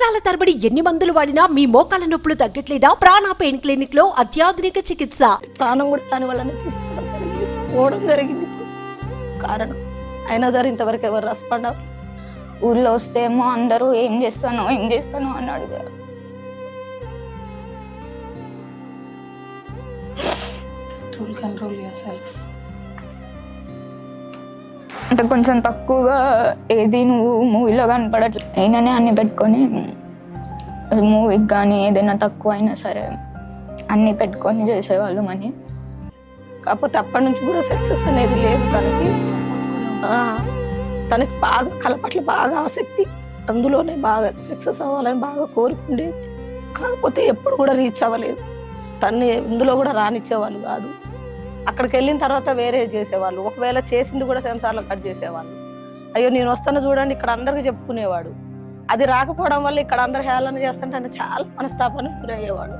సంవత్సరాల తరబడి ఎన్ని మందులు వాడినా మీ మోకాల నొప్పులు తగ్గట్లేదా? ప్రాణ పెయిన్ క్లినిక్లో అత్యాధునిక చికిత్స. ప్రాణం కూడా దాని వల్లనే తీసుకోవడం జరిగింది పోవడం జరిగింది. కారణం అయినా సరే ఇంతవరకు ఎవరు రెస్పాండ్ అవ్వరు. ఊళ్ళో వస్తేమో అందరూ ఏం చేస్తానో ఏం చేస్తానో అని అడిగారు. కంట్రోల్ control సెల్ఫ్ అంటే కొంచెం తక్కువగా ఏది నువ్వు మూవీలో కనపడట్లే అయిననే అన్ని పెట్టుకొని మూవీకి కానీ ఏదైనా తక్కువ అయినా సరే అన్ని పెట్టుకొని చేసేవాళ్ళు అని. కాకపోతే అప్పటి నుంచి కూడా సక్సెస్ అనేది లేదు తనకి. తనకి బాగా కళ పట్ల బాగా ఆసక్తి. అందులోనే బాగా సక్సెస్ అవ్వాలని బాగా కోరుకుండేది. కాకపోతే ఎప్పుడు కూడా రీచ్ అవ్వలేదు. తన్ని ఇందులో కూడా రానిచ్చేవాళ్ళు కాదు. అక్కడికి వెళ్ళిన తర్వాత వేరే చేసేవాళ్ళు. ఒకవేళ చేసింది కూడా సెన్సార్లో కట్ చేసేవాళ్ళు. అయ్యో నేను వస్తాను చూడండి ఇక్కడ అందరికీ చెప్పుకునేవాడు. అది రాకపోవడం వల్ల ఇక్కడ అందరు హేళన చేస్తుంటే ఆయన చాలా మనస్తాపానికి గురయ్యేవాడు.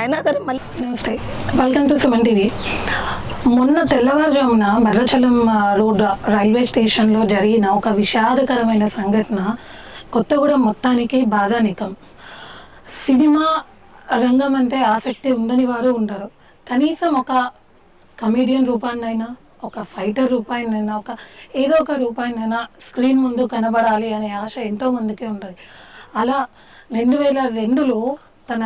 అయినా సరే మళ్ళీ నమస్తే. Welcome to Suman TV. మొన్న తెల్లవారుజామున భద్రాచలం రోడ్ రైల్వే స్టేషన్లో జరిగిన ఒక విషాదకరమైన సంఘటన కొత్తగూడెం మొత్తానికి బాధానికం. సినిమా రంగం అంటే ఆసక్తి ఉండని వారు ఉంటారు. కనీసం ఒక కమీడియన్ రూపాన్నైనా ఒక ఫైటర్ రూపాయినైనా ఒక ఏదో ఒక రూపాయినైనా స్క్రీన్ ముందు కనబడాలి అనే ఆశ ఎంతో మందికి ఉంటుంది. అలా రెండు వేల రెండులో తన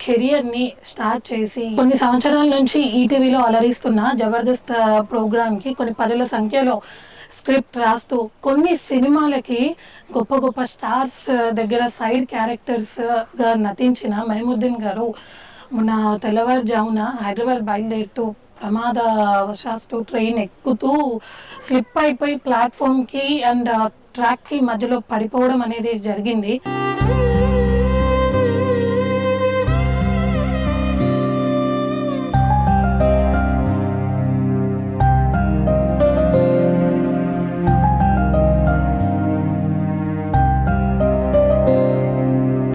కెరియర్ని స్టార్ట్ చేసి కొన్ని సంవత్సరాల నుంచి ఈటీవీలో అలరిస్తున్న జబర్దస్త్ ప్రోగ్రామ్కి కొన్ని పదుల సంఖ్యలో స్క్రిప్ట్ రాస్తూ కొన్ని సినిమాలకి గొప్ప గొప్ప స్టార్స్ దగ్గర సైడ్ క్యారెక్టర్స్గా నటించిన మహమూద్దీన్ గారు మొన్న తెల్లవారుజామున హైదరాబాద్ బయలుదేరుతూ ప్రమాదవశాత్తు ట్రైన్ ఎక్కుతూ స్లిప్ అయిపోయి ప్లాట్ఫామ్కి అండ్ ట్రాక్ uh, కి మధ్యలో పడిపోవడం అనేది జరిగింది.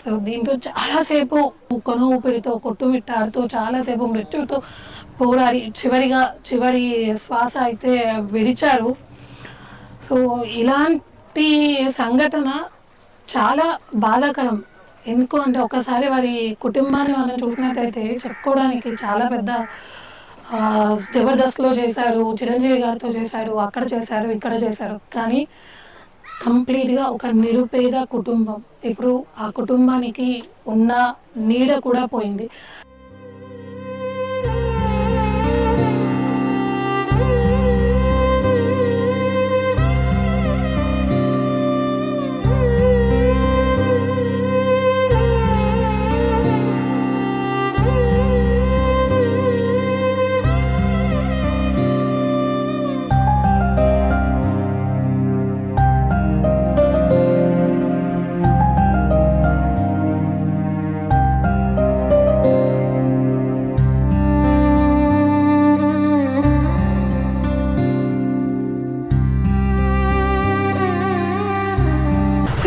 సో దీంతో చాలాసేపు కొను ఊపిరితో కొట్టుమిట్టాడుతూ చాలాసేపు మృత్యుతో పోరాడి చివరిగా చివరి శ్వాస అయితే విడిచారు. సో ఇలాంటి సంఘటన చాలా బాధాకరం. ఎందుకు అంటే ఒకసారి వారి కుటుంబాన్ని మనం చూసినట్టయితే చెప్పుకోవడానికి చాలా పెద్ద జబర్దస్త్లో చేశారు చిరంజీవి గారితో చేశారు అక్కడ చేశారు ఇక్కడ చేశారు. కానీ కంప్లీట్గా ఒక నిరుపేద కుటుంబం. ఇప్పుడు ఆ కుటుంబానికి ఉన్న నీడ కూడా పోయింది.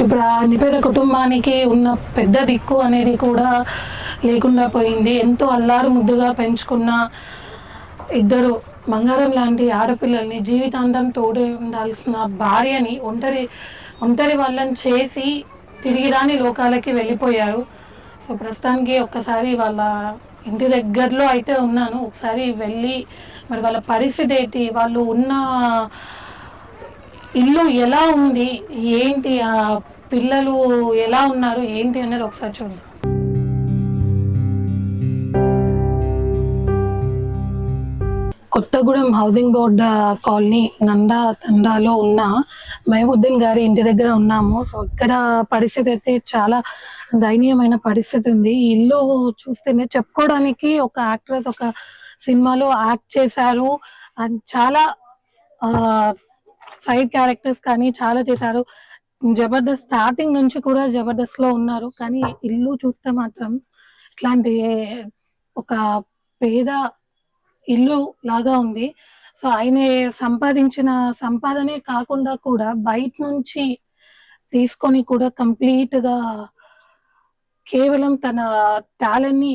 ఇప్పుడు ఆ నిపేద కుటుంబానికి ఉన్న పెద్ద దిక్కు అనేది కూడా లేకుండా పోయింది. ఎంతో అల్లారు ముద్దుగా పెంచుకున్న ఇద్దరు బంగారం లాంటి ఆడపిల్లల్ని జీవితాంతం తోడే ఉండాల్సిన భార్యని ఒంటరి ఒంటరి వాళ్ళని చేసి తిరిగి రాని లోకాలకి వెళ్ళిపోయారు. సో ప్రస్తుతానికి ఒక్కసారి వాళ్ళ ఇంటి దగ్గరలో అయితే ఉన్నాను. ఒకసారి వెళ్ళి మరి వాళ్ళ పరిస్థితి ఏంటి? వాళ్ళు ఉన్న ఇల్లు ఎలా ఉంది? ఏంటి? ఆ పిల్లలు ఎలా ఉన్నారు ఏంటి అనేది ఒకసారి చూద్దాం Kothagudem housing board colony Nanda తండాలో ఉన్న మహమూద్దీన్ గారి ఇంటి దగ్గర ఉన్నాము. సో పరిస్థితి అయితే చాలా దయనీయమైన పరిస్థితి ఉంది. ఇల్లు చూస్తేనే చెప్పుకోవడానికి ఒక యాక్ట్రెస్ ఒక సినిమాలో యాక్ట్ చేశారు. అండ్ చాలా సైడ్ క్యారెక్టర్స్ కానీ చాలా చేశారు. జబర్దస్త్ స్టార్టింగ్ నుంచి కూడా జబర్దస్త్లో ఉన్నారు. కానీ ఇల్లు చూస్తే మాత్రం ఇట్లాంటి ఒక పేద ఇల్లు లాగా ఉంది. సో ఆయన సంపాదించిన సంపాదనే కాకుండా కూడా బయట నుంచి తీసుకొని కూడా కంప్లీట్గా కేవలం తన టాలెంట్ని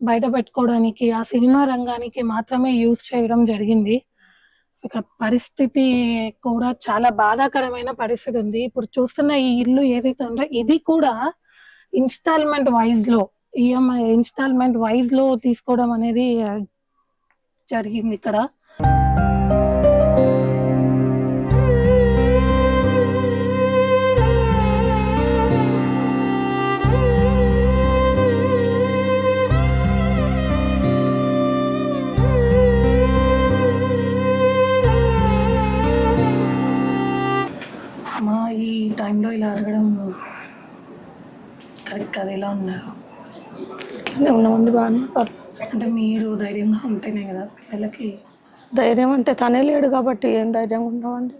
బయట పెట్టుకోవడానికి ఆ సినిమా రంగానికి మాత్రమే యూజ్ చేయడం జరిగింది. ఇక్కడ పరిస్థితి కూడా చాలా బాధాకరమైన పరిస్థితి ఉంది. ఇప్పుడు చూస్తున్న ఈ ఇల్లు ఏదైతే ఉందో ఇది కూడా ఇన్స్టాల్మెంట్ వైజ్లో ఈఎంఐ ఇన్స్టాల్మెంట్ వైజ్లో తీసుకోవడం అనేది జరిగింది ఇక్కడ. టైంలో ఇలా అడగడం కరెక్ట్ కాదు ఎలా ఉన్నారు ఉన్నామండి బాగానే పర్లేదు. అంటే మీరు ధైర్యంగా ఉంటేనే కదా పిల్లలకి ధైర్యం అంటే తనే లేడు కాబట్టి ఏం ధైర్యంగా ఉన్నామండి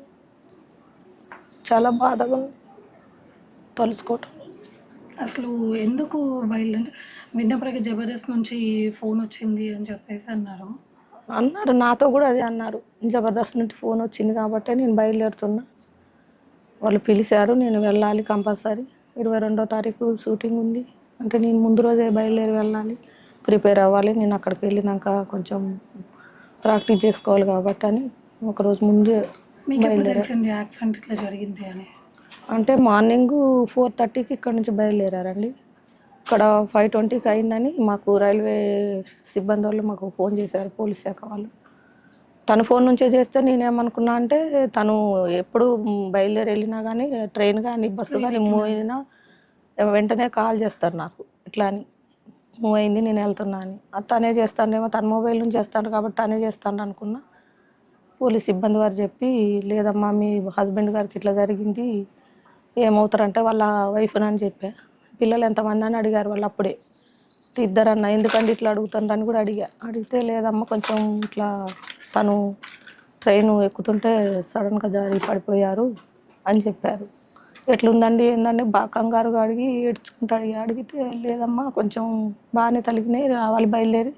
చాలా బాధగా ఉంది. తలుసుకోవటం. అసలు ఎందుకు బయలు అంటే విన్నప్పటికీ జబర్దస్త్ నుంచి ఫోన్ వచ్చింది అని చెప్పేసి అన్నారు. అన్నారు నాతో కూడా అదే అన్నారు. జబర్దస్త్ నుండి ఫోన్ వచ్చింది కాబట్టి నేను బయలుదేరుతున్నా. వాళ్ళు పిలిచారు నేను వెళ్ళాలి కంపల్సరీ. ఇరవై రెండో తారీఖు షూటింగ్ ఉంది. అంటే నేను ముందు రోజే బయలుదేరి వెళ్ళాలి. ప్రిపేర్ అవ్వాలి. నేను అక్కడికి వెళ్ళినాక కొంచెం ప్రాక్టీస్ చేసుకోవాలి కాబట్టి అని ఒకరోజు ముందే తెలిసింది యాక్సిడెంట్ ఇట్లా జరిగింది అని? అంటే మార్నింగ్ ఫోర్ థర్టీకి ఇక్కడ నుంచి బయలుదేరారండి. ఇక్కడ ఫైవ్ ట్వంటీకి అయిందని మాకు రైల్వే సిబ్బంది వాళ్ళు మాకు ఫోన్ చేశారు పోలీస్ శాఖ వాళ్ళు. తన ఫోన్ నుంచే చేస్తే నేనేమనుకున్నా అంటే తను ఎప్పుడు బయలుదేరి వెళ్ళినా కానీ ట్రైన్ కానీ బస్సు కానీ మూవ్ అయినా వెంటనే కాల్ చేస్తారు నాకు. ఇట్లా అని. మూవ్ అయింది నేను వెళ్తున్నా అని. తనే చేస్తానేమో తన మొబైల్ నుంచి చేస్తాను కాబట్టి తనే చేస్తాను అనుకున్నా. పోలీస్ సిబ్బంది వారు చెప్పి లేదమ్మా మీ హస్బెండ్ గారికి ఇట్లా జరిగింది. ఏమవుతారంటే వాళ్ళ వైఫ్ అని చెప్పా. పిల్లలు ఎంతమంది అని అడిగారు వాళ్ళు అప్పుడే. ఇద్దరన్న ఎందుకంటే ఇట్లా అడుగుతారని కూడా అడిగా. అడిగితే లేదమ్మా కొంచెం ఇట్లా తను ట్రైన్ ఎక్కుతుంటే సడన్గా జారి పడిపోయారు అని చెప్పారు. ఎట్లుందండి ఏందండి? బాగా కంగారుగా అడిగి ఏడ్చుకుంటాడు అడిగితే లేదమ్మా కొంచెం బాగానే తలిగినాయి రావాలి బయలుదేరి.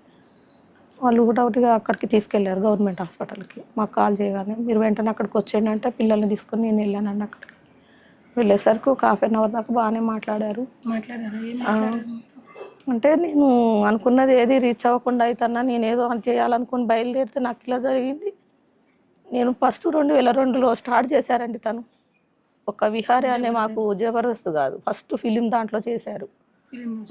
వాళ్ళు కూడా ఒకటిగా అక్కడికి తీసుకెళ్ళారు గవర్నమెంట్ హాస్పిటల్కి. మాకు కాల్ చేయగానే మీరు వెంటనే అక్కడికి వచ్చేయండి అంటే పిల్లల్ని తీసుకొని నేను వెళ్ళానండి అక్కడికి. వెళ్ళేసరికి ఒక హాఫ్ అన్ అవర్ దాకా బాగానే మాట్లాడారు. మాట్లాడారా? అంటే నేను అనుకున్నది ఏది రీచ్ అవ్వకుండా అవుతున్నా నేను ఏదో అని చేయాలనుకుని బయలుదేరితే నాకు ఇలా జరిగింది. నేను ఫస్ట్ రెండు వేల రెండులో స్టార్ట్ చేశారండి తను. ఒక విహారీ అనే మాకు జబర్దస్త్ కాదు ఫస్ట్ ఫిలిం దాంట్లో చేశారు.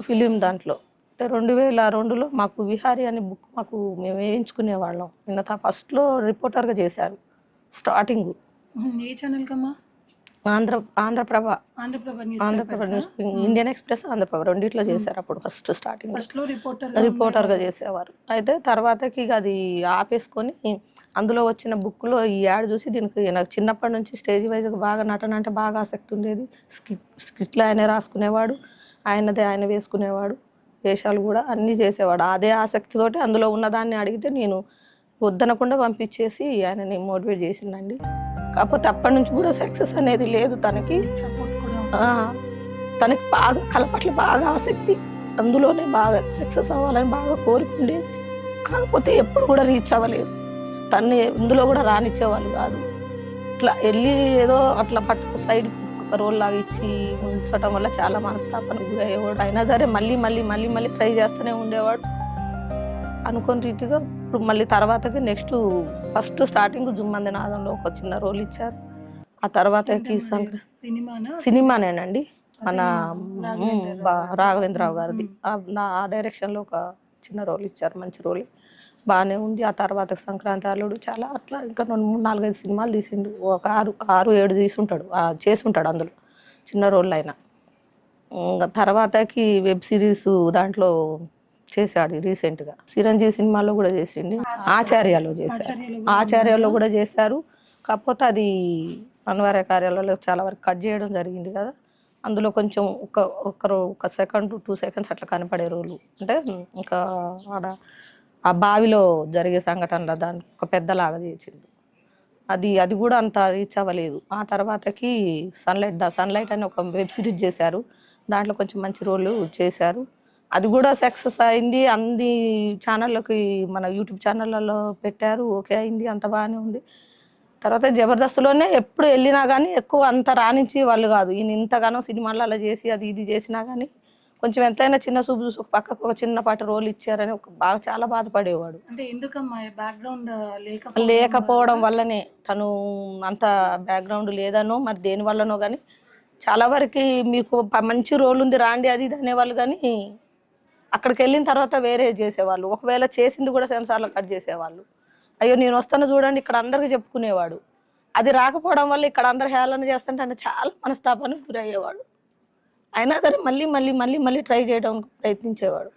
ఫిలిం దాంట్లో. అంటే రెండు వేల రెండులో మాకు విహారీ అనే బుక్ మాకు మేము వేయించుకునే వాళ్ళం. నిన్న ఫస్ట్లో రిపోర్టర్గా చేశారు స్టార్టింగ్ ఏ channel కమ్మా? Andhra Andhra Prabha Andhra Prabha news Andhra Prabha news Indian Express Andhra Prabha రెండిట్లో చేశారు అప్పుడు ఫస్ట్ స్టార్టింగ్ రిపోర్టర్ రిపోర్టర్గా చేసేవారు. అయితే తర్వాతకి ఇక అది ఆపేసుకొని అందులో వచ్చిన బుక్లో ఈ యాడ్ చూసి దీనికి నాకు చిన్నప్పటి నుంచి స్టేజ్ వైజ్గా బాగా నటన అంటే బాగా ఆసక్తి ఉండేది. స్కిట్ స్కిట్లు ఆయనే రాసుకునేవాడు ఆయనదే ఆయన వేసుకునేవాడు వేషాలు కూడా అన్నీ చేసేవాడు. అదే ఆసక్తితోటి అందులో ఉన్నదాన్ని అడిగితే నేను వద్దనకుండా పంపించేసి ఆయనని మోటివేట్ చేసిండండి. కాకపోతే అప్పటి నుంచి కూడా సక్సెస్ అనేది లేదు తనకి. తనకి బాగా కళ పట్ల బాగా ఆసక్తి. అందులోనే బాగా సక్సెస్ అవ్వాలని బాగా కోరుకుండేది కాకపోతే ఎప్పుడు కూడా రీచ్ అవ్వలేదు. తన్ని ఇందులో కూడా రానిచ్చేవాళ్ళు కాదు. ఇట్లా వెళ్ళి ఏదో అట్లా పట్టు సైడ్ ఒక రోల్ లాగా ఇచ్చి ఉంచడం వల్ల చాలా మనస్తాపానికి గురయ్యేవాడు. అయినా సరే మళ్ళీ మళ్ళీ మళ్ళీ మళ్ళీ ట్రై చేస్తూనే ఉండేవాడు. అనుకోని రీతిగా ఇప్పుడు మళ్ళీ తర్వాతకి నెక్స్ట్ ఫస్ట్ స్టార్టింగ్ జుమ్మంది నాదంలో ఒక చిన్న రోల్ ఇచ్చారు. ఆ తర్వాతకి సినిమానేనండి. మన రాఘవేంద్రరావు గారిది. ఆ- నా ఆ డైరెక్షన్లో ఒక చిన్న రోల్ ఇచ్చారు మంచి రోల్ బాగానే ఉంది. ఆ తర్వాత సంక్రాంతి అల్లుడు చాలా అట్లా ఇంకా రెండు మూడు నాలుగైదు సినిమాలు తీసిండు. ఒక ఆరు ఆరు ఏడు తీసుంటాడు. చేసుంటాడు అందులో. చిన్న రోల్ అయినా. ఇంకా తర్వాతకి వెబ్ సిరీస్ దాంట్లో చేశాడు రీసెంట్గా. చిరంజీవి సినిమాలో కూడా చేసిండు. ఆచార్యలో చేశారు. ఆచార్యలో కూడా చేశారు. కాకపోతే అది అనివార్య కార్యాలయంలో చాలా వరకు కట్ చేయడం జరిగింది కదా. అందులో కొంచెం ఒక ఒకరు ఒక సెకండ్ టూ సెకండ్స్ అట్లా కనపడే రోజులు అంటే ఇంకా ఆడ ఆ బావిలో జరిగే సంఘటనల దానికి ఒక పెద్దలాగా చేసిండు. అది అది కూడా అంత రీచ్ అవ్వలేదు. ఆ తర్వాతకి సన్లైట్ ద సన్లైట్ అని ఒక వెబ్ సిరీస్ చేశారు. దాంట్లో కొంచెం మంచి రోలు చేశారు. అది కూడా సక్సెస్ అయింది. అంది ఛానళ్ళకి మన యూట్యూబ్ ఛానళ్ళలో పెట్టారు. ఓకే అయింది. అంత బాగానే ఉంది. తర్వాత జబర్దస్త్లోనే ఎప్పుడు వెళ్ళినా కానీ ఎక్కువ అంత రాణించి వాళ్ళు కాదు. ఈయన ఇంతగానో సినిమాలు అలా చేసి అది ఇది చేసినా కానీ కొంచెం ఎంతైనా చిన్న చూపు చూసి ఒక పక్కకు ఒక చిన్నపాటి రోల్ ఇచ్చారని ఒక బాగా చాలా బాధపడేవాడు. అంటే ఎందుకమ్మా బ్యాక్గ్రౌండ్ లేక లేకపోవడం వల్లనే తను అంత బ్యాక్గ్రౌండ్ లేదనో మరి దేని వల్లనో కానీ చాలా వరకు మీకు మంచి రోల్ ఉంది రాండి అది ఇది అనేవాళ్ళు కానీ అక్కడికి వెళ్ళిన తర్వాత వేరే చేసేవాళ్ళు. ఒకవేళ చేసింది కూడా సెన్సార్లో కట్ చేసేవాళ్ళు. అయ్యో నేను వస్తాను చూడండి ఇక్కడ అందరికి చెప్పుకునేవాడు. అది రాకపోవడం వల్ల ఇక్కడ అందరు హేళన చేస్తుంటే ఆయన చాలా మనస్తాపానికి గురయ్యేవాడు. అయినా సరే మళ్ళీ మళ్ళీ మళ్ళీ మళ్ళీ ట్రై చేయడానికి ప్రయత్నించేవాడు.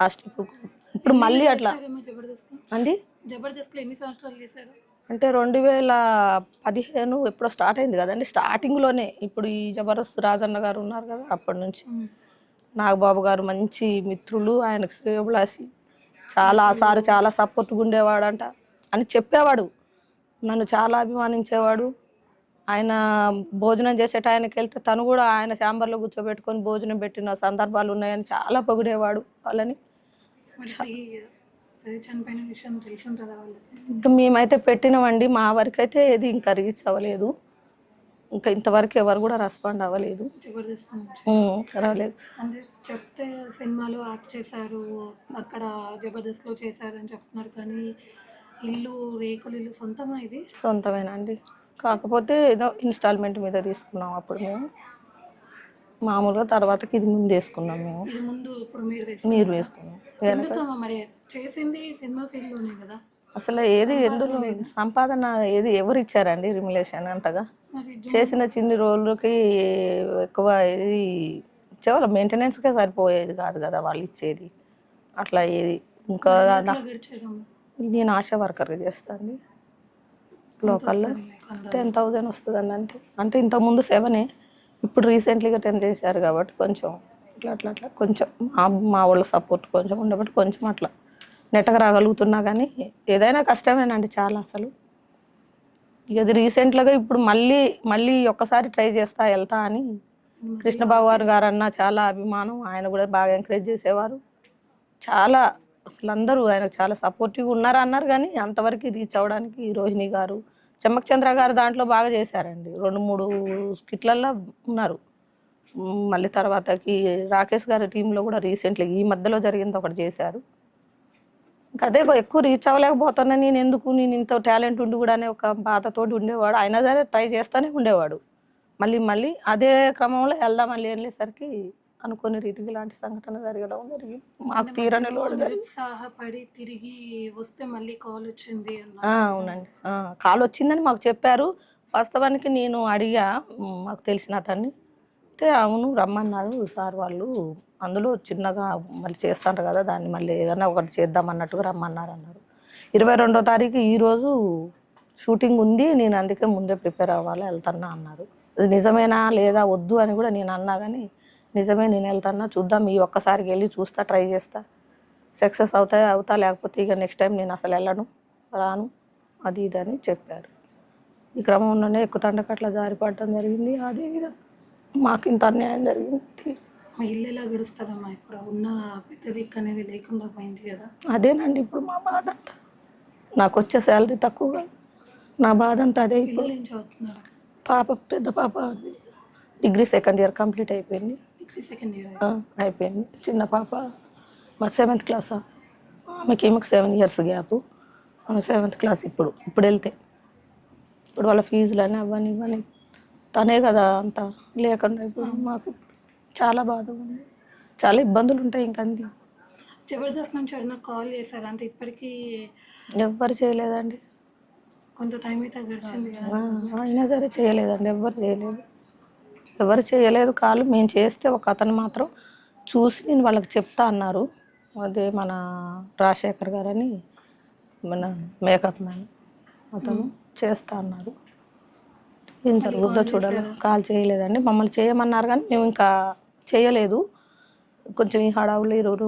లాస్ట్ ఇప్పుడు ఇప్పుడు మళ్ళీ అట్లా జబర్దస్త్? అండి? జబర్దస్త్లో ఎన్ని సంవత్సరాలు చేశారు? అంటే రెండు వేల పదిహేను ఎప్పుడో స్టార్ట్ అయింది కదండి స్టార్టింగ్లోనే. ఇప్పుడు ఈ జబర్దస్త్ రాజన్న గారు ఉన్నారు కదా అప్పటి నుంచి. నాగబాబు గారు మంచి మిత్రులు ఆయనకు శ్రేయభిలాసి చాలా సారు చాలా సపోర్ట్గా ఉండేవాడంట అని చెప్పేవాడు. నన్ను చాలా అభిమానించేవాడు. ఆయన భోజనం చేసే టైంకి వెళ్తే తను కూడా ఆయన చాంబర్లో కూర్చోబెట్టుకొని భోజనం పెట్టిన సందర్భాలు ఉన్నాయని చాలా పొగిడేవాడు వాళ్ళని. ఇంకా మేమైతే పెట్టినామండి మా వరకు అయితే ఏది ఇంకా రీచ్ అవ్వలేదు. ఇంకా ఇంతవరకు ఎవరు కూడా రెస్పాండ్ అవ్వలేదు. రాలేదు. అంటే చెప్తే సినిమాలో యాక్ట్ చేశారు అక్కడ జబర్దస్త్లో చేశారు అని చెప్తున్నారు కానీ ఇల్లు రేకులు ఇల్లు సొంతమా ఇది? సొంతమేనండి కాకపోతే ఏదో ఇన్స్టాల్మెంట్ మీద తీసుకున్నాం అప్పుడు మేము. మామూలుగా తర్వాతకి ఇది ముందు వేసుకున్నాం మేము. ఇది ముందు ఇప్పుడు మీరు మీరు వేసుకున్నాం. మరి? చేసింది సినిమా ఫీల్డ్లోనే కదా. అసలు ఏది ఎందులో సంపాదన ఏది ఎవరు ఇచ్చారండి రిములేషన్ అంతగా? చేసిన చిన్ని రోజులకి ఎక్కువ ఇది ఇచ్చేవాళ్ళు. మెయింటెనెన్స్కే సరిపోయేది కాదు కదా వాళ్ళు ఇచ్చేది. అట్లా ఏది? ఇంకా నేను ఆశా వర్కర్గా చేస్తాను. లోకల్లో టెన్ థౌజండ్ వస్తుందండి అంతే. అంటే ఇంతకుముందు సెవెనే. ఇప్పుడు రీసెంట్లీగా టెన్ చేశారు కాబట్టి కొంచెం ఇట్లా అట్లా అట్లా. కొంచెం మా మా వాళ్ళ సపోర్ట్ కొంచెం ఉండబట్టి కొంచెం అట్లా. నెట్టకు రాగలుగుతున్నా కానీ ఏదైనా కష్టమేనండి చాలా అసలు. ఇక అది రీసెంట్గా ఇప్పుడు మళ్ళీ మళ్ళీ ఒక్కసారి ట్రై చేస్తా వెళ్తా అని కృష్ణబాబు గారు గారు అన్న చాలా అభిమానం. ఆయన కూడా బాగా ఎంకరేజ్ చేసేవారు. చాలా అసలు అందరూ ఆయన చాలా సపోర్టివ్గా ఉన్నారు అన్నారు కానీ అంతవరకు రీచ్ అవ్వడానికి రోహిణి గారు చెమ్మక్ చంద్ర గారు దాంట్లో బాగా చేశారండి. రెండు మూడు స్కిట్లల్లో ఉన్నారు. మళ్ళీ తర్వాతకి రాకేష్ గారి టీంలో కూడా రీసెంట్లీ ఈ మధ్యలో జరిగింది ఒకటి చేశారు. అదే ఎక్కువ రీచ్ అవ్వలేకపోతున్నా. నేను ఎందుకు? నేను ఇంత టాలెంట్ ఉండి కూడా అనే ఒక బాధతోటి ఉండేవాడు. అయినా సరే ట్రై చేస్తూనే ఉండేవాడు. మళ్ళీ మళ్ళీ అదే క్రమంలో వెళ్దాం మళ్ళీ వెళ్ళేసరికి అనుకోని రీతికి ఇలాంటి సంఘటన జరగడం జరిగింది. మాకు తీరని నిరుత్సాహపడి తిరిగి వస్తే మళ్ళీ కాల్ వచ్చింది అవునండి. కాల్ వచ్చిందని మాకు చెప్పారు. వాస్తవానికి నేను అడిగా మాకు తెలిసిన అతన్ని. అయితే అవును రమ్మన్నారు. సార్ వాళ్ళు అందులో చిన్నగా మళ్ళీ చేస్తారు కదా దాన్ని మళ్ళీ ఏదైనా ఒకటి చేద్దాం అన్నట్టుగా రమ్మన్నారు అన్నారు ఇరవై రెండో తారీఖు ఈరోజు షూటింగ్ ఉంది నేను అందుకే ముందే ప్రిపేర్ అవ్వాలి వెళ్తున్నా అన్నారు. అది నిజమేనా లేదా వద్దు అని కూడా నేను అన్నా కానీ నిజమే నేను వెళ్తున్నా చూద్దాం ఈ ఒక్కసారికి వెళ్ళి చూస్తా ట్రై చేస్తా. సక్సెస్ అవుతాయి అవుతా లేకపోతే ఇక నెక్స్ట్ టైం నేను అసలు వెళ్ళను రాను అది ఇది అని చెప్పారు. ఈ క్రమంలోనే ఎక్కువ అట్లా జారిపడటం జరిగింది. అదేవిధంగా మాకు ఇంత అన్యాయం జరిగింది. మా ఇల్లు ఎలా గడుస్తుందమ్మా? ఇప్పుడు ఉన్న పెద్ద దిక్కు అనేది లేకుండా పోయింది కదా. అదేనండి ఇప్పుడు మా బాధ అంతా. నాకు వచ్చే శాలరీ తక్కువ నా బాధ అంతా అదే ఇప్పుడు పిల్లలు ఏం చదువుతున్నారు? పాప పెద్ద పాప డిగ్రీ సెకండ్ ఇయర్ కంప్లీట్ అయిపోయింది. డిగ్రీ సెకండ్ ఇయర్ ఆ, అయిపోయింది. చిన్న పాప మా సెవెంత్ క్లాస్ ఆమెకి ఏమో సెవెన్ ఇయర్స్ గ్యాప్. ఆమె సెవెంత్ క్లాస్ ఇప్పుడు ఇప్పుడు వెళ్తే. ఇప్పుడు వాళ్ళ ఫీజులు అని అవన్నీ ఇవన్నీ తనే కదా అంత లేకుండా ఇప్పుడు మాకు చాలా బాధ ఉంది. చాలా ఇబ్బందులు ఉంటాయి ఇంకంది జబర్దస్త్ నుంచి ఎవరైనా కాల్ చేశారా? అంటే ఇప్పటికీ ఎవ్వరు చేయలేదండి. కొంత టైం అయితే గడిచింది అయినా సరే చేయలేదండి. ఎవ్వరు చేయలేదు. ఎవరు చేయలేదు. కాలు మేము చేస్తే ఒక అతను మాత్రం చూసి నేను వాళ్ళకి చెప్తా అన్నారు. అదే మన రాజశేఖర్ గారని మన మేకప్ మ్యాన్ అతను చేస్తా అన్నారు. ఏం జరుగుద్దో చూడాలి. కాల్ చేయలేదండి. మమ్మల్ని చేయమన్నారు కానీ మేము ఇంకా చేయలేదు. కొంచెం ఈ హడావులు ఈరోజు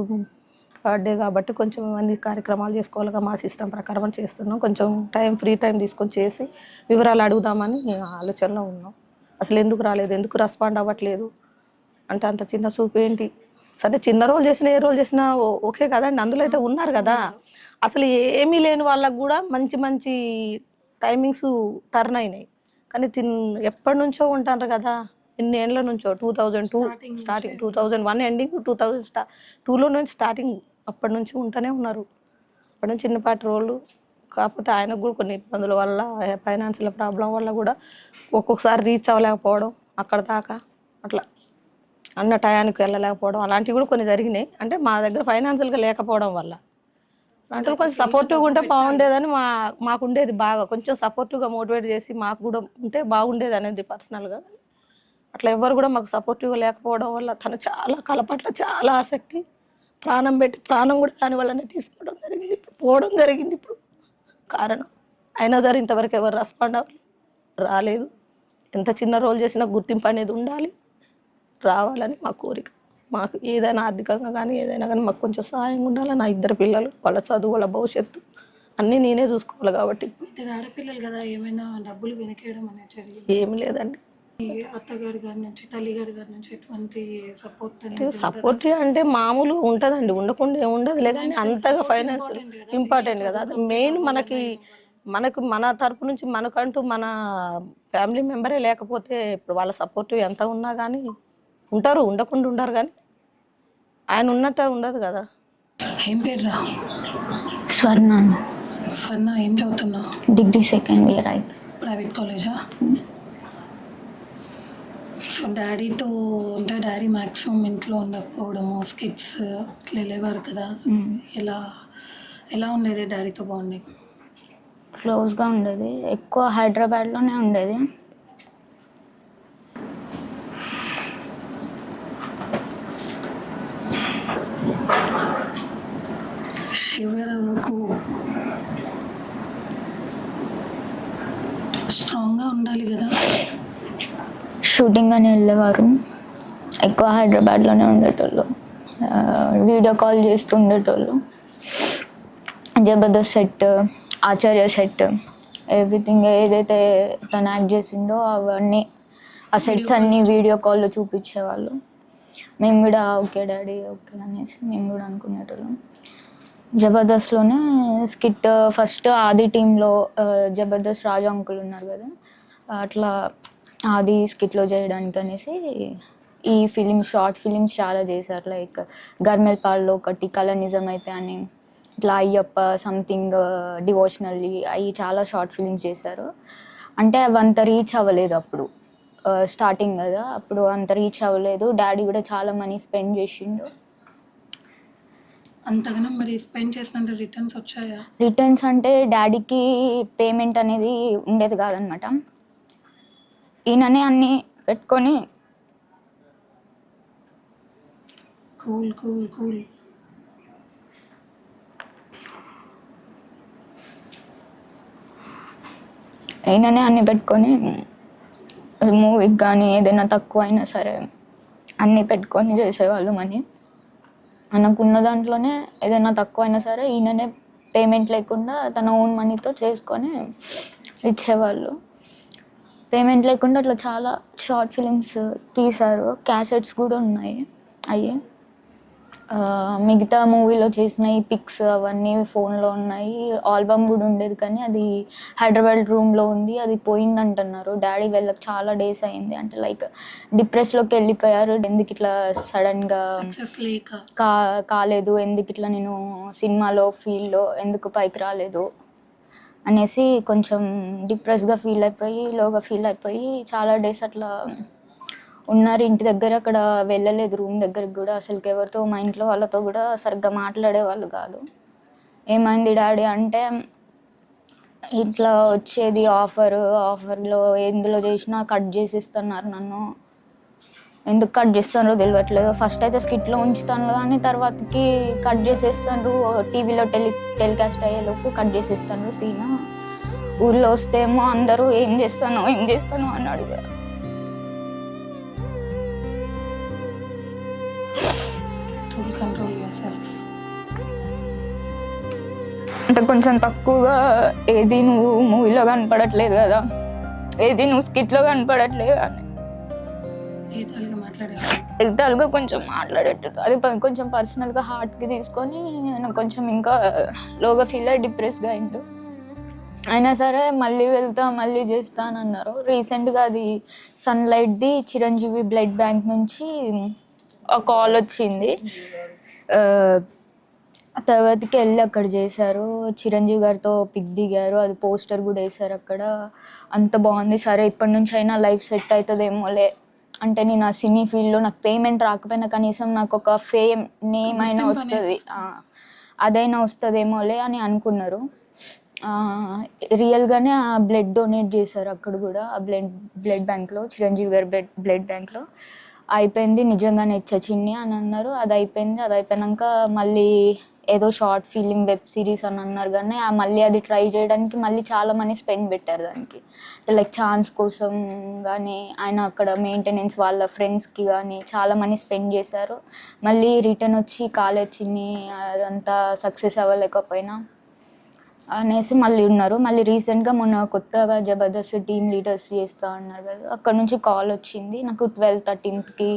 బర్త్డే కాబట్టి కొంచెం అన్ని కార్యక్రమాలు చేసుకోవాలిగా మా సిస్టమ్ ప్రకారం చేస్తున్నాం. కొంచెం టైం ఫ్రీ టైం తీసుకొని చేసి వివరాలు అడుగుదామని మేము ఆలోచనలో ఉన్నాం. అసలు ఎందుకు రాలేదు? ఎందుకు రెస్పాండ్ అవ్వట్లేదు? అంటే అంత చిన్న చూపు ఏంటి? సరే చిన్న రోల్ చేసినా ఏ రోల్ చేసినా ఓకే కదండి. అందులో అయితే ఉన్నారు కదా. అసలు ఏమీ లేని వాళ్ళకు కూడా మంచి మంచి టైమింగ్స్ టర్న్ అయినాయి. కానీ తిన్ ఎప్పటి నుంచో ఉంటారు కదా. ఇన్ని ఏళ్ళ నుంచో two thousand two starting two thousand one ending two thousand స్టా టూలో నుంచి స్టార్టింగ్ అప్పటి నుంచి ఉంటూనే ఉన్నారు. అప్పటి నుంచి చిన్నపాటి రోళ్ళు. కాకపోతే ఆయనకు కూడా కొన్ని ఇబ్బందుల వల్ల ఫైనాన్షియల్ ప్రాబ్లం వల్ల కూడా ఒక్కొక్కసారి రీచ్ అవ్వలేకపోవడం అక్కడ దాకా అట్లా అన్న టయానికి వెళ్ళలేకపోవడం అలాంటివి కూడా కొన్ని జరిగినాయి. అంటే మా దగ్గర ఫైనాన్షియల్గా లేకపోవడం వల్ల. అంటే కొంచెం సపోర్టివ్గా ఉంటే బాగుండేదని మా మాకు ఉండేది బాగా. కొంచెం సపోర్టివ్గా మోటివేట్ చేసి మాకు కూడా ఉంటే బాగుండేది అనేది పర్సనల్గా అట్లా ఎవ్వరు కూడా మాకు సపోర్టివ్గా లేకపోవడం వల్ల తను చాలా కళ పట్ల చాలా ఆసక్తి. ప్రాణం పెట్టి ప్రాణం కూడా దాని వల్లనే తీసుకోవడం జరిగింది. ఇప్పుడు పోవడం జరిగింది ఇప్పుడు. కారణం. అయినా సరే ఇంతవరకు ఎవరు రెస్పాండ్ అవ్వలేదు. రాలేదు. ఎంత చిన్న రోల్ చేసినా గుర్తింపు అనేది ఉండాలి. రావాలని మా కోరిక. మాకు ఏదైనా ఆర్థికంగా కానీ ఏదైనా కానీ మాకు కొంచెం సహాయంగా ఉండాలి. నా ఇద్దరు పిల్లలు వాళ్ళ చదువు వాళ్ళ భవిష్యత్తు అన్నీ నేనే చూసుకోవాలి కాబట్టి. ఇద్దరు ఆడపిల్లలు కదా ఏమైనా డబ్బులు వెనకేయడం అనేది జరిగింది? ఏమి లేదండి. అత్తగారి గారి నుంచి తల్లిగారి గారి నుంచి ఎటువంటి సపోర్ట్ అనేది సపోర్ట్ అంటే మామూలు ఉంటుందండి ఉండకుండా ఏమి ఉండదు. లేదండి అంతగా ఫైనాన్స్ ఇంపార్టెంట్ కదా అది మెయిన్ మనకి మనకు మన తరపు నుంచి మనకంటూ మన ఫ్యామిలీ మెంబరే లేకపోతే ఇప్పుడు వాళ్ళ సపోర్ట్ ఎంత ఉన్నా కానీ ఉంటారు ఉండకుండా ఉండరు కానీ ఆయన ఉన్నట్టు ఉండదు కదా. ఏం పేరు రా స్వర్ణ సన్న ఏం చదువుతున్నావు? డిగ్రీ సెకండ్ ఇయర్ అయిపోయి ప్రైవేట్ కాలేజా? సో డాడీతో అంటే డాడీ మ్యాక్సిమం ఇంట్లో ఉండకపోవడము స్కిట్స్ ఇట్లా వెళ్ళేవారు కదా. ఎలా ఎలా ఉండేది డాడీతో బాండింగ్? క్లోజ్గా ఉండేది. ఎక్కువ హైదరాబాద్లోనే ఉండేది. చివరకు స్ట్రాంగ్గా ఉండాలి కదా. షూటింగ్ అని వెళ్ళేవారు. ఎక్కువ హైదరాబాద్లోనే ఉండేటోళ్ళు. వీడియో కాల్ చేస్తూ ఉండేటోళ్ళు. Jabardasth set Acharya set everything ఏదైతే తను యాక్ట్ చేసిండో అవన్నీ ఆ సెట్స్ అన్నీ వీడియో కాల్లో చూపించేవాళ్ళు. మేము కూడా ఓకే డాడీ ఓకే అనేసి మేము కూడా అనుకునేటోళ్ళం. జబర్దస్త్లోనే స్కిట్ ఫస్ట్ ఆది టీంలో జబర్దస్త్ రాజు అంకుల్ ఉన్నారు కదా అట్లా ఆది స్కిట్లో చేయడానికి అనేసి ఈ ఫిలిం షార్ట్ ఫిలిమ్స్ చాలా చేశారు. లైక్ గర్మెల్పాల్లో ఒకటి కళ అయితే అని ఇట్లా అయ్యప్ప సంథింగ్ డివోషనల్లీ అవి చాలా షార్ట్ ఫిలిమ్స్ చేశారు. అంటే అవి అంత రీచ్ అవ్వలేదు అప్పుడు స్టార్టింగ్ కదా అప్పుడు అంత రీచ్ అవ్వలేదు. డాడీ కూడా చాలా మనీ స్పెండ్ చేసిండు. అంతగానో మరి స్పెండ్ చేసినంత రిటర్న్స్ వచ్చాయా? రిటర్న్స్ అంటే డాడీకి పేమెంట్ అనేది ఉండేది కాదనమాట. ఈయననే అన్ని పెట్టుకొని కూల్ కూల్ కూల్ ఈయననే అన్ని పెట్టుకొని మూవీకి కానీ ఏదైనా తక్కువ అయినా సరే అన్నీ పెట్టుకొని చేసేవాళ్ళు మనీ మనకున్న దాంట్లోనే ఏదైనా తక్కువ అయినా సరే ఈయననే పేమెంట్ లేకుండా తన ఓన్ మనీతో చేసుకొని ఇచ్చేవాళ్ళు. పేమెంట్ లేకుండా అట్లా చాలా షార్ట్ ఫిలిమ్స్ తీశారు. క్యాసెట్స్ కూడా ఉన్నాయి. అవి మిగతా మూవీలో చేసిన ఈ పిక్స్ అవన్నీ ఫోన్లో ఉన్నాయి. ఆల్బమ్ కూడా ఉండేది కానీ అది హైదరాబాద్ రూమ్లో ఉంది. అది పోయింది అంటున్నారు డాడీ వెళ్ళక చాలా డేస్ అయింది. అంటే లైక్ డిప్రెస్లోకి వెళ్ళిపోయారు. ఎందుకు ఇట్లా సడన్గా కా కాలేదు. ఎందుకు ఇట్లా నేను సినిమాలో ఫీల్డ్లో ఎందుకు పైకి రాలేదు? అనేసి కొంచెం డిప్రెస్గా ఫీల్ అయిపోయి లోగా ఫీల్ అయిపోయి చాలా డేస్ అట్లా ఉన్నారు. ఇంటి దగ్గర అక్కడ వెళ్ళలేదు. రూమ్ దగ్గరికి కూడా అసలుకి ఎవరితో మా ఇంట్లో వాళ్ళతో కూడా సరిగ్గా మాట్లాడే వాళ్ళు కాదు. ఏమైంది డాడీ అంటే ఇట్లా వచ్చేది ఆఫర్ ఆఫర్లో ఎందులో చేసినా కట్ చేసి ఇస్తున్నారు నన్ను. ఎందుకు కట్ చేస్తారో తెలియట్లేదు ఫస్ట్ అయితే స్కిట్లో ఉంచుతాను కానీ తర్వాతకి కట్ చేసేస్తారు. టీవీలో టెలి టెలికాస్ట్ అయ్యేలోపు కట్ చేసేస్తారు సీన్. ఊళ్ళో వస్తేమో అందరూ ఏం చేస్తాను ఏం చేస్తాను అని అడిగారు. అంటే కొంచెం తక్కువగా ఏది నువ్వు మూవీలో కనపడట్లేదు కదా ఏది నువ్వు స్కిట్లో కనపడట్లేదు అని. ఏ కొంచెం మాట్లాడేటట్టు అది కొంచెం పర్సనల్గా హార్ట్కి తీసుకొని నేను కొంచెం ఇంకా లోగా ఫీల్ అయ్యి డిప్రెస్గా అయిండు. అయినా సరే మళ్ళీ వెళ్తా మళ్ళీ చేస్తాను అన్నారు. రీసెంట్గా అది సన్లైట్ది చిరంజీవి బ్లడ్ బ్యాంక్ నుంచి ఒక కాల్ వచ్చింది. తర్వాతకి వెళ్ళి అక్కడ చేశారు. చిరంజీవి గారితో పిక్ దిగారు. అది పోస్టర్ కూడా వేశారు అక్కడ. అంత బాగుంది. సరే ఇప్పటి నుంచి అయినా లైఫ్ సెట్ అవుతుందేమోలే అంటే నేను ఆ సినీ ఫీల్డ్లో నాకు పేమెంట్ రాకపోయినా కనీసం నాకు ఒక ఫేమ్ నేమ్ అయినా వస్తుంది. అదైనా వస్తుందేమోలే అని అనుకున్నారు. రియల్గానే ఆ బ్లడ్ డొనేట్ చేశారు అక్కడ కూడా. ఆ బ్లడ్ బ్లడ్ బ్యాంక్లో చిరంజీవి గారి బ్లడ్ బ్లడ్ బ్యాంక్లో. అయిపోయింది. నిజంగానే ఇచ్చా చిన్ని అని అన్నారు. అది అయిపోయింది. అది అయిపోయినాక మళ్ళీ ఏదో షార్ట్ ఫిలిం వెబ్ సిరీస్ అని అన్నారు కానీ మళ్ళీ అది ట్రై చేయడానికి మళ్ళీ చాలా మనీ స్పెండ్ పెట్టారు దానికి. లైక్ ఛాన్స్ కోసం కానీ ఆయన అక్కడ మెయింటెనెన్స్ వాళ్ళ ఫ్రెండ్స్కి కానీ చాలా మనీ స్పెండ్ చేశారు. మళ్ళీ రిటర్న్ వచ్చి కాలేజీని అదంతా సక్సెస్ అవ్వలేకపోయినా అనేసి మళ్ళీ ఉన్నారు. మళ్ళీ రీసెంట్గా మొన్న కొత్తగా జబర్దస్త్ టీమ్ లీడర్స్ చేస్తా అన్నారు కదా అక్కడ నుంచి కాల్ వచ్చింది. నాకు ట్వెల్వ్ థర్టీన్త్కి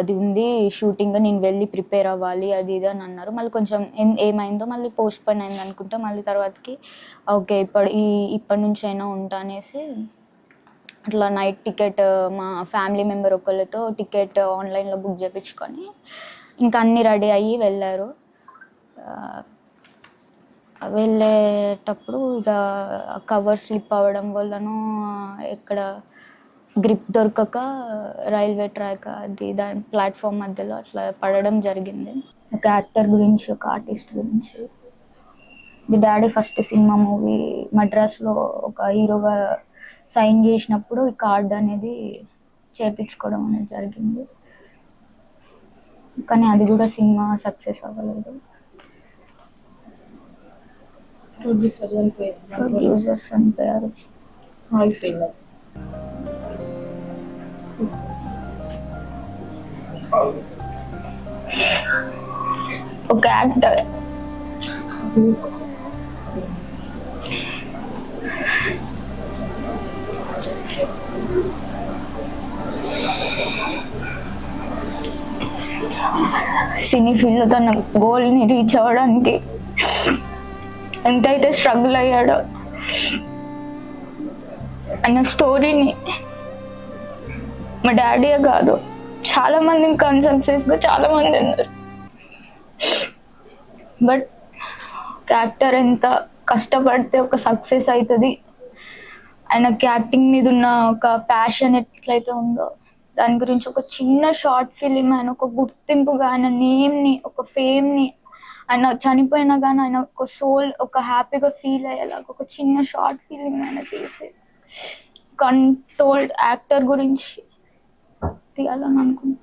అది ఉంది షూటింగ్ నేను వెళ్ళి ప్రిపేర్ అవ్వాలి అది ఇది అని అన్నారు. మళ్ళీ కొంచెం ఏమైందో మళ్ళీ పోస్ట్ పోన్ అయింది అనుకుంటా మళ్ళీ తర్వాతకి ఓకే ఇప్పుడు ఈ ఇప్పటి నుంచి అయినా ఉంటా అనేసి అట్లా నైట్ టికెట్ మా ఫ్యామిలీ మెంబర్ ఒకళ్ళతో టికెట్ ఆన్లైన్లో బుక్ చేయించుకొని ఇంకా అన్నీ రెడీ అయ్యి వెళ్ళారు. వెళ్ళేటప్పుడు ఇక కవర్ స్లిప్ అవ్వడం వల్లనూ ఎక్కడ గ్రిప్ దొరకక రైల్వే ట్రాక్ అది దాని ప్లాట్ఫామ్ మధ్యలో అట్లా పడడం జరిగింది. ఒక యాక్టర్ గురించి ఒక ఆర్టిస్ట్ గురించి. The daddy first cinema movie మద్రాస్లో ఒక హీరోగా సైన్ చేసినప్పుడు ఈ కార్డ్ అనేది చేపించుకోవడం అనేది జరిగింది. కానీ అది కూడా సినిమా సక్సెస్ అవ్వలేదు. ప్రొడ్యూసర్స్ చనిపోయారు ఒక యాక్టర్ సినీ ఫీల్డ్లో తన గోల్ని రీచ్ అవ్వడానికి ఎంతైతే స్ట్రగుల్ అయ్యాడో అన్న స్టోరీని మా డాడీయే కాదు చాలా మందిని కన్సల్సెస్గా చాలా మంది ఉన్నారు బట్ యాక్టర్ ఎంత కష్టపడితే ఒక సక్సెస్ అవుతుంది ఆయనకి యాక్టింగ్ మీద ఉన్న ఒక ప్యాషన్ ఎట్లయితే ఉందో దాని గురించి ఒక చిన్న షార్ట్ ఫిలిం ఆయన ఒక గుర్తింపుగా ఆయన నేమ్ని ఒక ఫేమ్ని ఆయన చనిపోయినా కానీ ఆయన ఒక సోల్ ఒక హ్యాపీగా ఫీల్ అయ్యేలాగా ఒక చిన్న షార్ట్ ఫీలింగ్ ఆయన తీసి కంట్రోల్డ్ యాక్టర్ గురించి తీయాలని అనుకున్నా.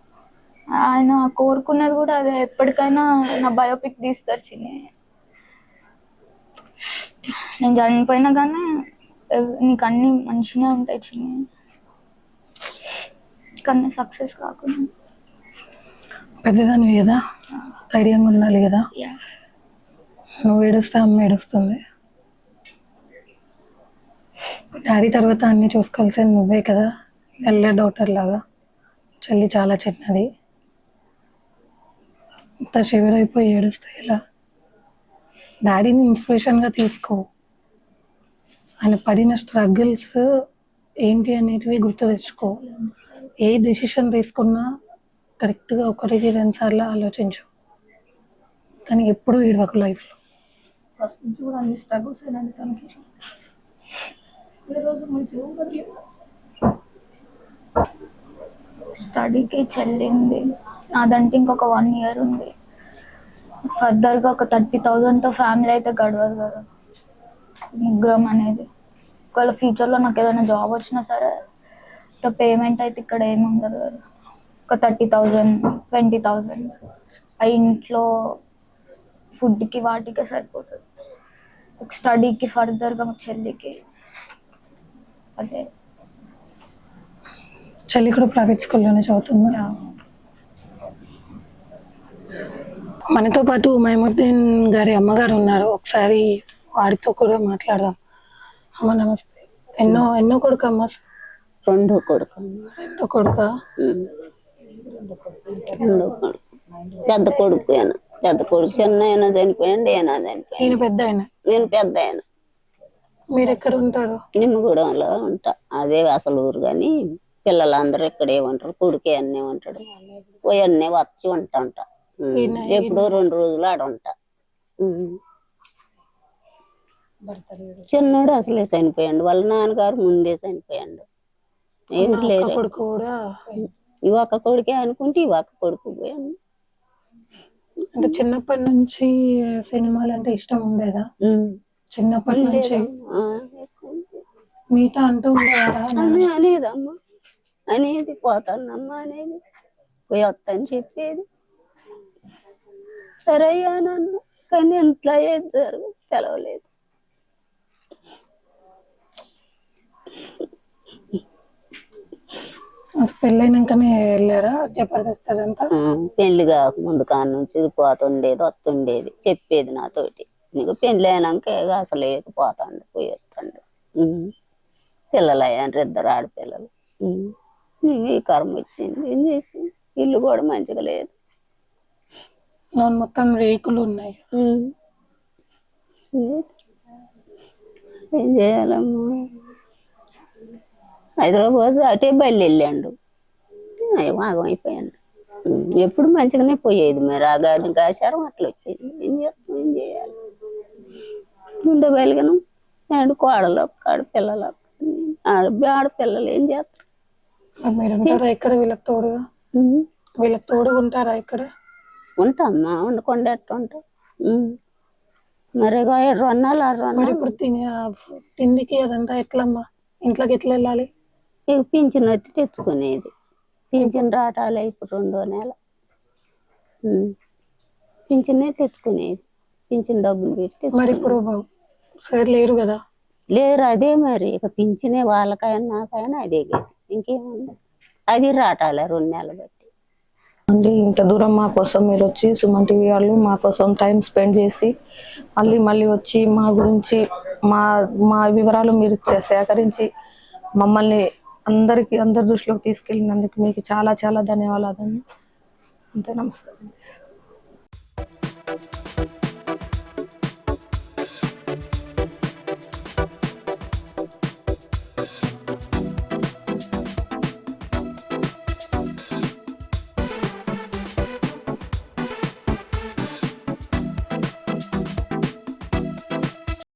ఆయన కోరుకున్నది కూడా అదే ఎప్పటికైనా నా బయోపిక్ తీస్తారు చిన్న. నేను చనిపోయినా కానీ నీకు అన్ని మంచిగా ఉంటాయి చిన్న. కానీ సక్సెస్ కాకుండా. పెద్దదానివి కదా? ధైర్యంగా ఉండాలి కదా? నువ్వు ఏడుస్తే అమ్మ ఏడుస్తుంది. డాడీ తర్వాత అన్ని చూసుకోవాల్సింది నువ్వే కదా? ఎల్ల డాక్టర్ లాగా. చెల్లి చాలా చిన్నది ఇంత శివరైపోయి ఏడుస్తే ఇలా డాడీని ఇన్స్పిరేషన్గా తీసుకో. ఆయన పడిన స్ట్రగుల్స్ ఏంటి అనేటివి గుర్తు తెచ్చుకో. ఏ డెసిషన్ తీసుకున్నా కరెక్ట్గా ఒకటికి రెండు సార్లు ఆలోచించు. కానీ ఎప్పుడూ ఏడవకు లైఫ్లో. ఫస్ట్ నుంచి కూడా అన్ని స్ట్రగుల్స్ అయినండి తనకి. మంచిగా ఉండట్లేదు స్టడీకి చెల్లింది. నాదంటే ఇంకొక వన్ ఇయర్ ఉంది. ఫర్దర్గా ఒక థర్టీ థౌజండ్తో ఫ్యామిలీ అయితే గడవదు కదా. ముగ్గురం అనేది. ఒకవేళ ఫ్యూచర్లో నాకు ఏదైనా జాబ్ వచ్చినా సరే పేమెంట్ అయితే ఇక్కడ ఏమి ఉండదు కదా. ఒక థర్టీ థౌజండ్ ట్వంటీ థౌజండ్. ఆ ఇంట్లో ఫుడ్కి వాటికే సరిపోతుంది. స్టడీకి ఫర్దర్గా మా చెల్లికి. అదే. చెల్లి కూడా ప్రైవేట్ స్కూల్లోనే చదువుతుంది? మనతో పాటు మైముద్దీన్ గారి అమ్మగారు ఉన్నారు. ఒకసారి వాడితో కూడా మాట్లాడదాం. అమ్మ నమస్తే. ఎన్నో ఎన్నో కొడుకు అమ్మ రెండో కొడుకు రెండో కొడుక. రెండో కొడుకు. పెద్ద కొడుకు ఆయన పెద్ద కొడుకు చిన్న ఆయన చనిపోయాడు ఈయన చనిపోయాడు. ఈయన పెద్ద ఆయన నేను పెద్ద ఆయన మీరు ఎక్కడ ఉంటారు నిమ్మగూడెంలో ఉంటా. అదే అసలు ఊరు కానీ పిల్లలందరూ ఇక్కడే ఉంటారు కొడుకే అన్నే ఉంటాడు. పోయి అన్నే వచ్చి ఉంటా ఉంటా. ఎప్పుడో రెండు రోజులు ఆడ ఉంటా. చిన్నోడు అసలే చనిపోయాడు. వాళ్ళ నాన్నగారు ముందే చనిపోయాడు. ఒక్క లేదు. ఈ ఒక్క కొడుకే అనుకుంటే ఈ ఒక్క కొడుకు పోయాను అంటే చిన్నప్పటి నుంచి సినిమాలు అంటే ఇష్టం ఉండేదా. చిన్నప్పటి నుంచి మీతో అంటూ ఉండేవారా? అనేదమ్మా. అనేది పోతానమ్మా అనేది. పోయి వస్తాను చెప్పేది. సరే నన్ను కానీ ఇంట్లో ఏది జరుగు తెలవలేదు. పెళ్ళైనాకనే వెళ్ళారా జబర్దస్త్ అదంతా? పెళ్ళి కాక ముందు కాడ నుంచి పోతుండేది వస్తుండేది చెప్పేది నాతోటి. నీకు పెళ్ళి అయినాక అసలు పోతాండు పోయి వస్తాండు. పిల్లలు అయ్యారు ఇద్దరు ఆడపిల్లలు. నీకు ఈ కర్మ వచ్చింది ఏం చేసింది? ఇల్లు కూడా మంచిగా లేదు. నన్ను మొత్తం రేకులు ఉన్నాయి. ఏం చేయాలమ్మా? హైదరాబాద్ అటే బయలు వెళ్ళాడు ఆగం అయిపోయాడు ఉమ్. ఎప్పుడు మంచిగానే పోయేది మరి. ఆ గాలి కాశారం అట్లా వచ్చేది. ఏం చేస్తాం? ఏం చేయాలి? ఉండే బయలుగాను ఆడు కోడలు ఆడు పిల్లలు ఆడ ఆడపిల్లలు ఏం చేస్తారు? మరి మీరు ఉంటారా ఇక్కడ వీళ్ళకి తోడుగా. వీళ్ళకి తోడుగా ఉంటారా ఇక్కడ? ఉంటామ్మా ఉండకుండా ఎట్లా ఉంటా. మరి ఆరు మరి రొన్నాలు ఇప్పుడు తిండికి అదంతా ఎట్లమ్మా? ఇంట్లోకి ఎట్లా వెళ్ళాలి? ఇక పింఛన్ వచ్చి తెచ్చుకునేది. పింఛన్ రాటాలే ఇప్పుడు రెండో నెల. పింఛనే తెచ్చుకునేది. పింఛన్ డబ్బులు పెట్టి మరి. ఇప్పుడు సరే లేరు కదా? లేరు అదే మరి. ఇక పింఛనే వాళ్ళకైనా నాకైనా అదే ఇంకేముంది? అది రాటాలే రెండు నెలలు బట్టి అండి ఇంత దూరం మా కోసం మీరు వచ్చి సుమన్ టీవీ వాళ్ళు మా కోసం టైం స్పెండ్ చేసి మళ్ళీ మళ్ళీ వచ్చి మా గురించి మా మా వివరాలు మీరు సేకరించి మమ్మల్ని అందరికి అందరి దృష్టిలోకి తీసుకెళ్ళినందుకు మీకు చాలా చాలా ధన్యవాదాలు అంతే నమస్తే